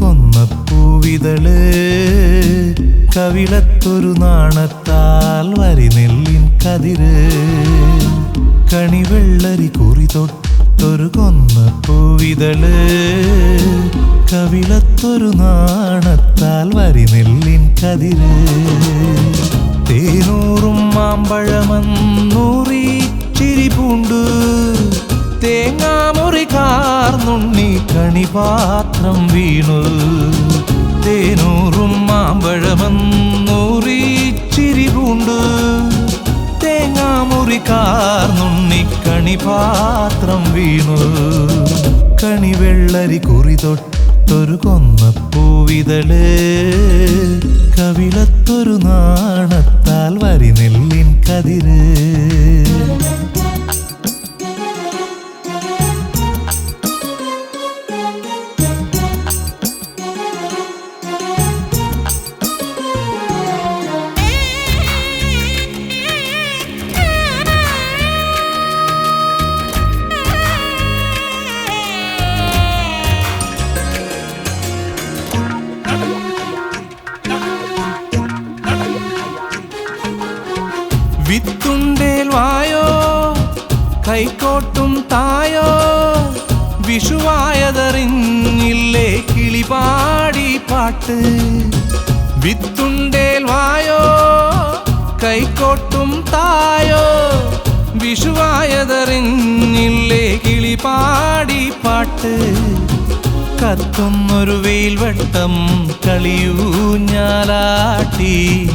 കൊന്നപ്പൂവിതൾ കവിളത്തൊരു നാണത്താൽ വരി നെല്ലിൻ കതിര്. കണിവെള്ളരി കുറി തൊട്ടൊരു കൊന്നപ്പൂവിതൾ കവിളത്തൊരു നാണത്താൽ വരി നെല്ലിൻ കതിര്. തേനൂറും മാമ്പഴമന്നൂറി കണിപാത്രം വീണു. തേനൂറും മാമ്പഴമെന്നൂറിച്ചിരി പൂണ്ട്. തേങ്ങാമുറി കാർന്നുണ്ണി കണിപാത്രം വീണു. കണിവെള്ളരി കുറി തൊട്ടൊരു കൊന്നപ്പൂവിതൾ കവിളത്തൊരു നാണത്താൽ വരി നെല്ലിൻ കതിര്. കൈക്കോട്ടും തായോ? വിഷുവായതറിഞ്ഞില്ലേ കിളിപാടി പാട്ട്? വിത്തുണ്ടേൽ വായോ? കൈക്കോട്ടും തായോ? വിഷുവായതറിഞ്ഞില്ലേ കിളിപാടി പാട്ട്? കത്തുന്നൊരു വെയിൽവട്ടം കളിയൂഞ്ഞാലാട്ടി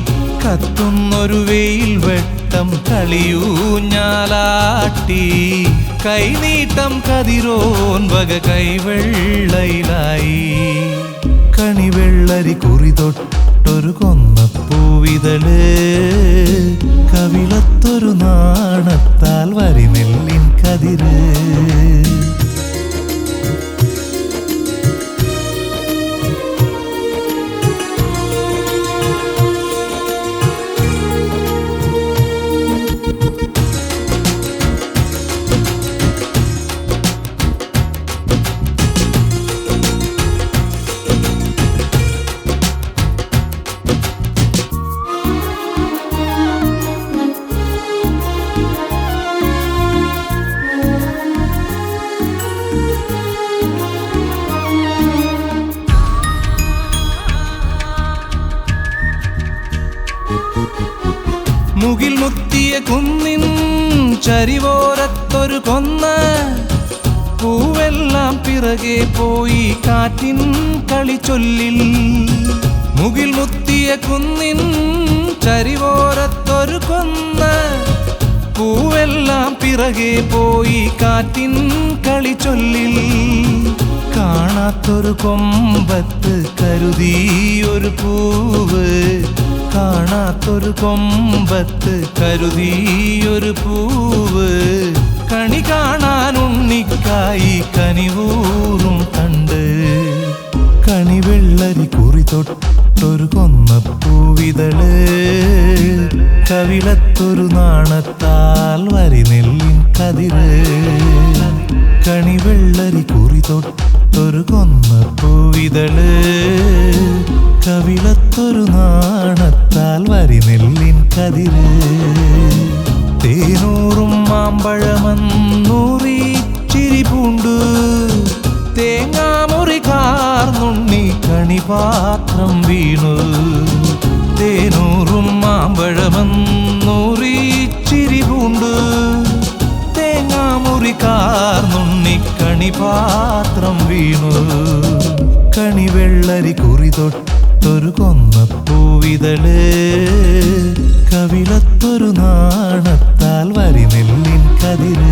കത്തുന്നൊരു വെയിൽ വെയിൽവട്ടം കളിയൂഞ്ഞാലാട്ടി കൈനീട്ടം കതിരോൻ വക കൈവെള്ളയിലായി. കണിവെള്ളരി കുറി തൊട്ടൊരു കൊന്നപ്പൂവിതൾ. കവിളത്തൊരു മുകിൽ മുത്തിയ കുന്നിൻ ചരിവോരത്തൊരു കൊന്ന പൂവെല്ലാം പിറകെ പോയി കാറ്റിൻ കളിച്ചൊല്ലിൽ. മുകിൽ മുത്തിയ കുന്നിൻ ചരിവോരത്തൊരു കൊന്ന പൂവെല്ലാം പിറകെ പോയി കാറ്റിൻ കളിച്ചൊല്ലിൽ. കാണാത്തൊരു കൊമ്പത്ത് കരുതിയൊരു പൂവ് കാണാത്തൊരു കൊമ്പത്ത് കരുതിയൊരു പൂവ്. കണി കാണാൻ ഉണ്ണിക്കായി കനിവൂറും കണ്ട് കണിവെള്ളരി കുറി തൊട്ടൊരു കൊന്നപ്പൂവിതൾ കവിളത്തൊരു നാണത്താൽ വരി നെല്ലിൻ കതിര്. കണിവെള്ളരി കുറി തൊട്ടൊരു നെല്ലിൻ കതിര്. തേനൂറും മാമ്പഴമന്നൂറി ചിരി പൂണ്ട്. തേങ്ങാമുറി കാർന്നുണ്ണി കണിപാത്രം വീണു. തേനൂറും മാമ്പഴമന്നൂറി ചിരി പൂണ്ട്. തേങ്ങാമുറി കാർന്നുണ്ണി കണിപാത്രം വീണു. കണിവെള്ളരി കുറി കവിളത്തൊരു കൊന്ന പൂവിതൾ കവിളത്തൊരു നാണത്താൽ വരി നെല്ലിൻ കതിര്.